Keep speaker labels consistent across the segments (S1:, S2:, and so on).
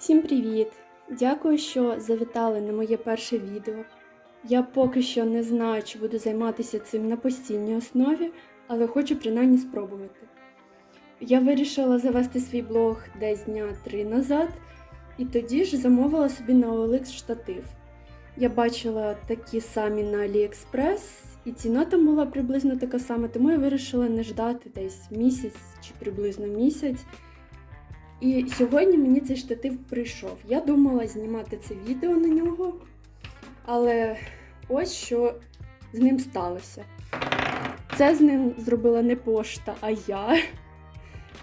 S1: Всім привіт! Дякую, що завітали на моє перше відео. Я поки що не знаю, чи буду займатися цим на постійній основі, але хочу принаймні спробувати. Я вирішила завести свій блог десь дня три назад, і тоді ж замовила собі на OLX штатив. Я бачила такі самі на AliExpress, і ціна там була приблизно така сама, тому я вирішила не ждати десь місяць чи приблизно місяць. І сьогодні мені цей штатив прийшов. Я думала знімати це відео на нього, але ось що з ним сталося. Це з ним зробила не пошта, а я.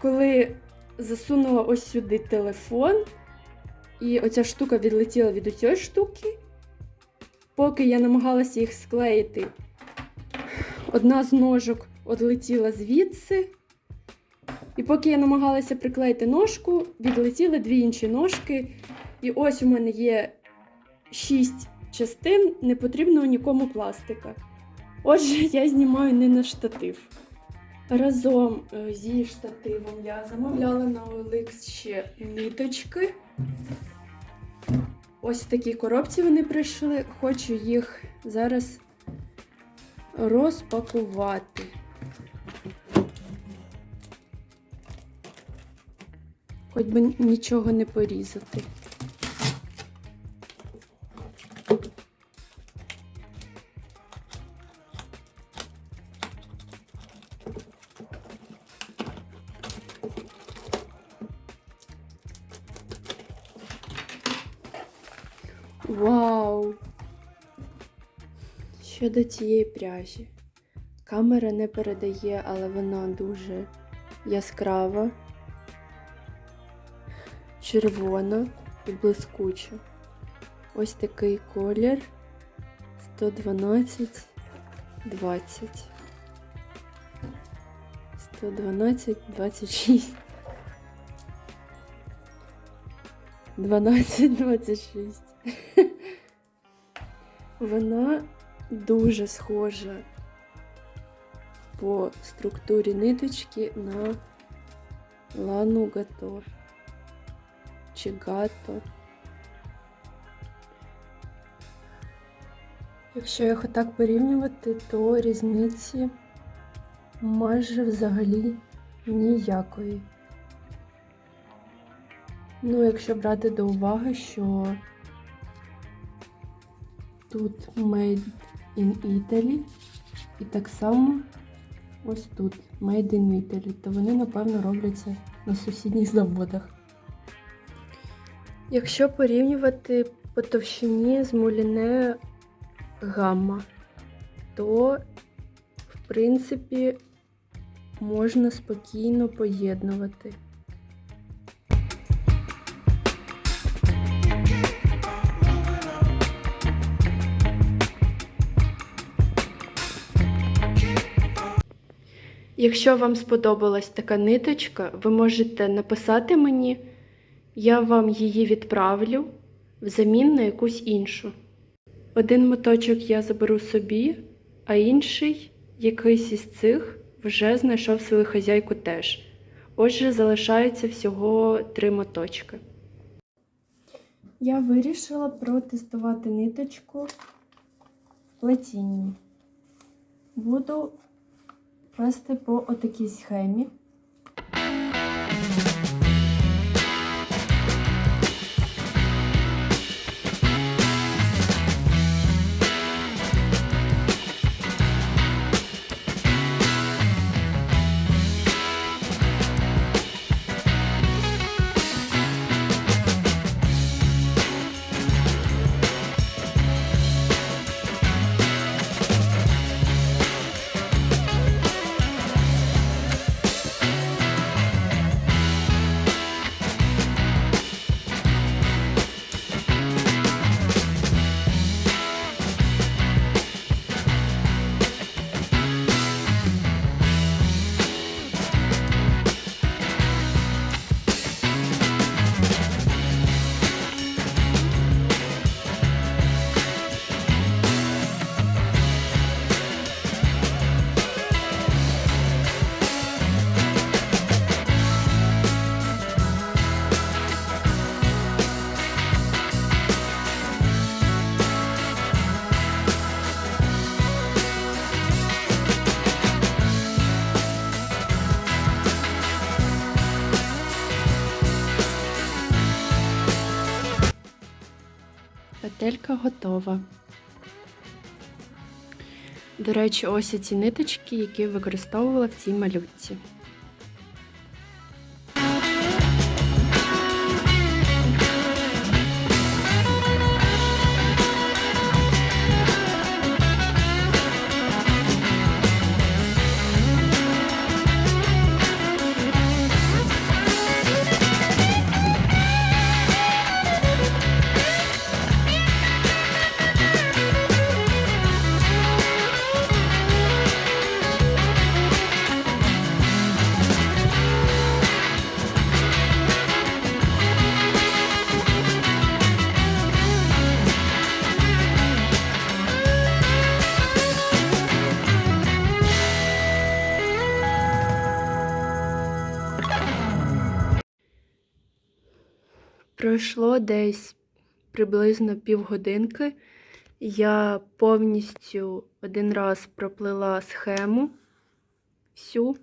S1: Коли засунула ось сюди телефон, і оця штука відлетіла від цієї штуки. Поки я намагалася їх склеїти, одна з ножок відлетіла звідси. І поки я намагалася приклеїти ножку, відлетіли дві інші ножки. І ось у мене є шість частин непотрібного нікому пластика. Отже, я знімаю не на штатив. Разом е, зі штативом я замовляла на OLX ще ниточки. Ось в такій коробці вони прийшли. Хочу їх зараз розпакувати. Хоч би нічого не порізати. Вау! Щодо цієї пряжі. Камера не передає, але вона дуже яскрава червона і блискуча. Ось такий колір 112 20. 112 26. 12 26. Вона дуже схожа по структурі ниточки на лану Гатор чи Гато. Якщо їх отак порівнювати, то різниці майже взагалі ніякої. Ну, якщо брати до уваги, що тут Made in Italy і так само ось тут Made in Italy, то вони, напевно, робляться на сусідніх заводах. Якщо порівнювати по товщині з муліне гамма, то, в принципі, можна спокійно поєднувати. Якщо вам сподобалась така ниточка, ви можете написати мені. Я вам її відправлю взамін на якусь іншу. Один моточок я заберу собі, а інший, якийсь із цих, вже знайшов свою хазяйку теж. Отже, залишається всього три моточки. Я вирішила протестувати ниточку в плетінні. Буду плести по отакій схемі. Петелька готова. До речі, ось ці ниточки, які використовувала в цій малютці. Пройшло десь приблизно півгодинки. Я повністю один раз проплила схему всю.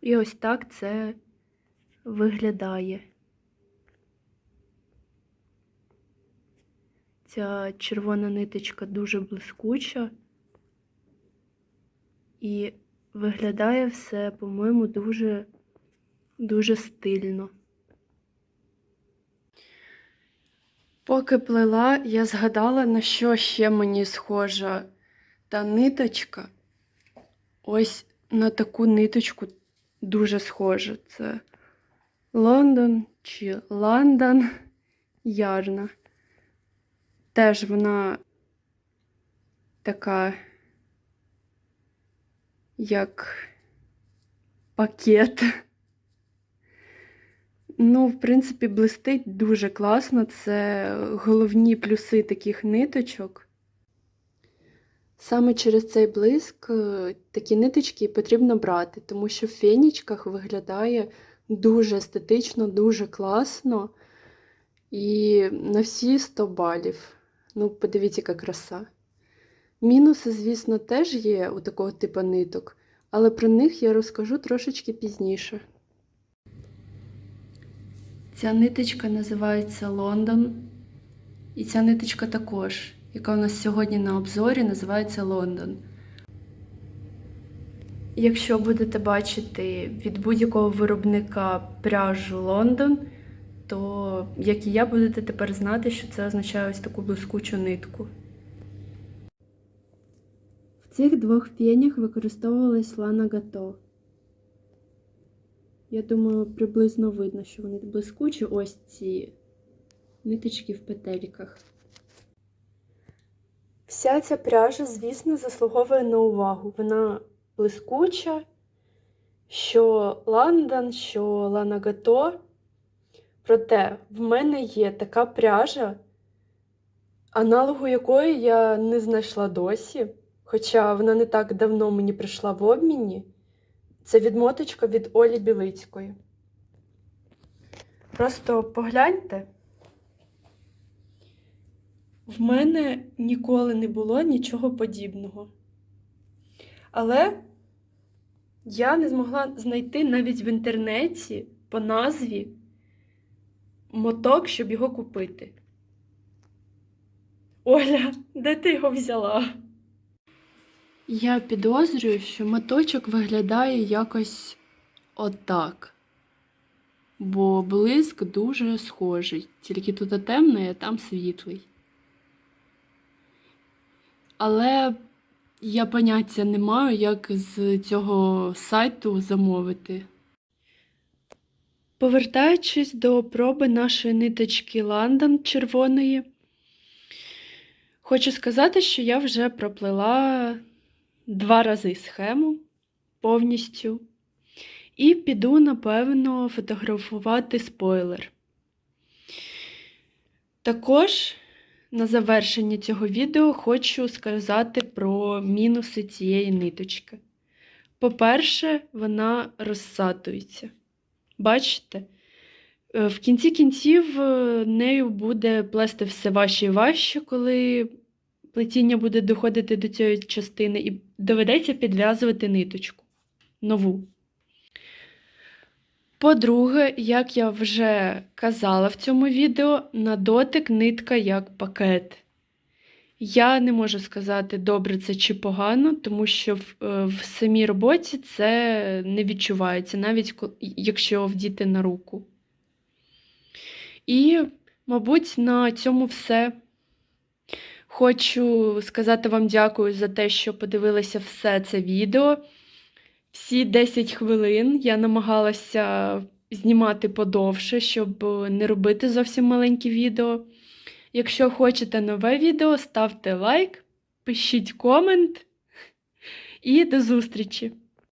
S1: І ось так це виглядає. Ця червона ниточка дуже блискуча. І виглядає все, по-моєму, дуже, дуже стильно. Поки плела, я згадала, на що ще мені схожа та ниточка. Ось на таку ниточку дуже схожа. Це Лондон чи Лондон Ярна. Теж вона така, як пакет. Ну, в принципі, блистить дуже класно. Це головні плюси таких ниточок. Саме через цей блиск е, такі ниточки потрібно брати, тому що в фенічках виглядає дуже естетично, дуже класно. І на всі 100 балів. Ну, подивіться, яка краса. Мінуси, звісно, теж є у такого типу ниток, але про них я розкажу трошечки пізніше. Ця ниточка називається Лондон. І ця ниточка також, яка у нас сьогодні на обзорі, називається Лондон. Якщо будете бачити від будь-якого виробника пряжу Лондон, то, як і я, будете тепер знати, що це означає ось таку блискучу нитку. В цих двох п'єнях використовувалась лана Гато. Я думаю, приблизно видно, що вони блискучі. Ось ці ниточки в петельках. Вся ця пряжа, звісно, заслуговує на увагу. Вона блискуча, що Лондон, що Лана Гато. Проте в мене є така пряжа, аналогу якої я не знайшла досі, хоча вона не так давно мені прийшла в обміні. Це відмоточка від Олі Білицької. Просто погляньте. В мене ніколи не було нічого подібного. Але я не змогла знайти навіть в інтернеті по назві моток, щоб його купити. Оля, де ти його взяла? Я підозрюю, що моточок виглядає якось отак. Бо блиск дуже схожий, тільки тут темний, а там світлий. Але я поняття не маю, як з цього сайту замовити. Повертаючись до проби нашої ниточки Лондон червоної, хочу сказати, що я вже проплела два рази схему повністю. І піду, напевно, фотографувати спойлер. Також на завершення цього відео хочу сказати про мінуси цієї ниточки. По-перше, вона розсатується. Бачите? Е, В кінці кінців е, нею буде плести все важче і важче, коли плетіння буде доходити до цієї частини, і доведеться підв'язувати ниточку нову. По-друге, як я вже казала в цьому відео, на дотик нитка як пакет. Я не можу сказати, добре це чи погано, тому що в, е, в самій роботі це не відчувається, навіть якщо вдіти на руку. І, мабуть, на цьому все. Хочу сказати вам дякую за те, що подивилися все це відео. Всі 10 хвилин я намагалася знімати подовше, щоб не робити зовсім маленькі відео. Якщо хочете нове відео, ставте лайк, пишіть комент і до зустрічі!